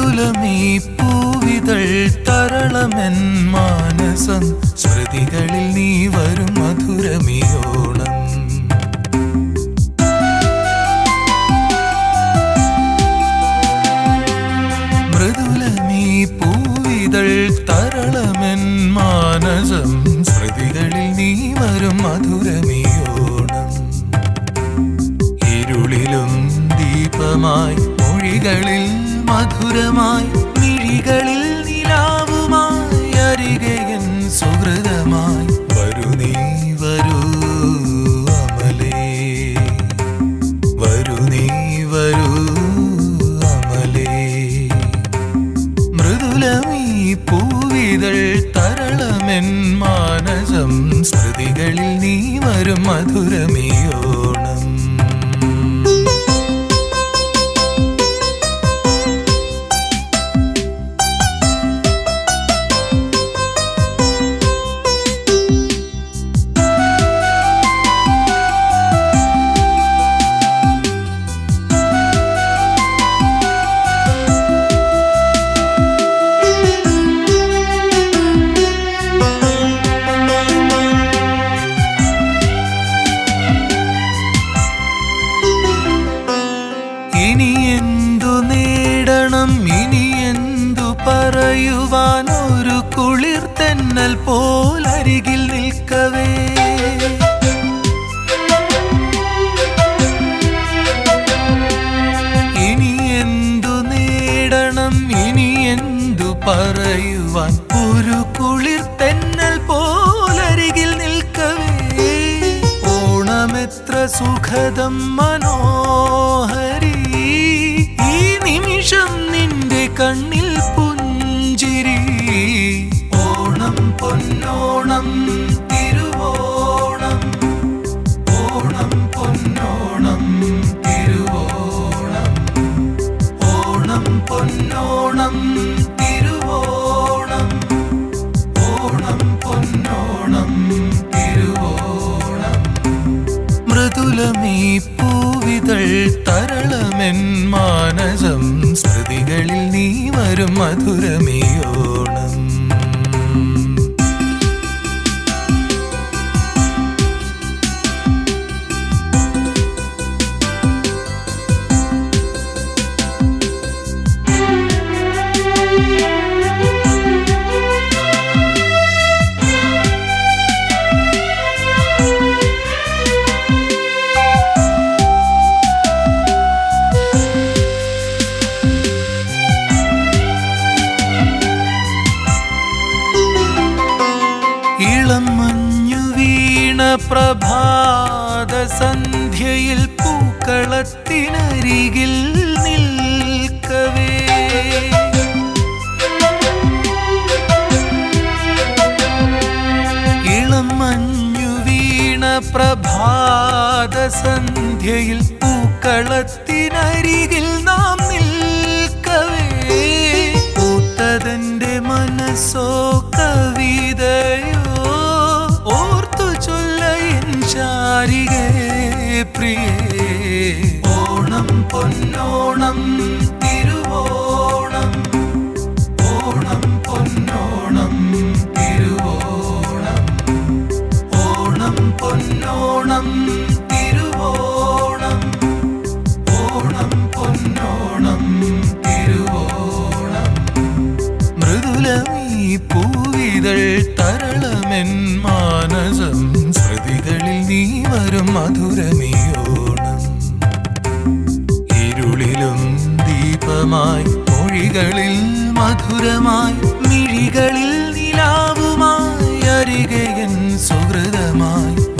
തുലമീ പൂവിതൾ തരളമെൻ മാനസം. സ്മൃതികളിൽ നീ വരും മധുരമിയോണം മൃദുലമീ പൂവിതൾ തരളമെൻ മാനസം. സ്മൃതികളിൽ നീ വരും മധുരമിയോണം ഇരുളിലും ദീപമായി മൊഴികളിൽ മധുരമായി മിഴികളിൽ നിലാവുമായി അരികയൻ സുഹൃതമായി. നീ അമലേ. നീ അമലേ. മൃദുലമീ തരളമെൻ മാനസം. സ്മൃതികളിൽ നീ വരും മധുരമിയോണം ഇനി എന്തു നേടണം? ഇനി എന്തു പറയുവാൻ ഒരു കുളിർ തെന്നൽ പോലരികിൽ നിൽക്കവേ. ഇനി എന്തു നേടണം? ഇനി എന്തു പറയുവാൻ ഒരു കുളിർ തെന്നൽ പോലരികിൽ നിൽക്കവേ. ഓണമെത്ര സുഖദം മനോഹരി സ്മൃതികളിൽ നീ വരും മധുരമിയോണം പ്രഭാത സന്ധ്യയിൽ പൂക്കളത്തിനരികിൽ നിൽക്കവേ. ഇളം മഞ്ഞു വീണ പ്രഭാത സന്ധ്യയിൽ প্রিয় മാനസം. സ്മൃതികളിൽ നീ വരും മധുരമിയോണം. ഇരുളിലും ദീപമായി മൊഴികളിൽ മധുരമായി മിഴികളിൽ നിലാവുമായി അരികയൻ സുഹൃതമായി.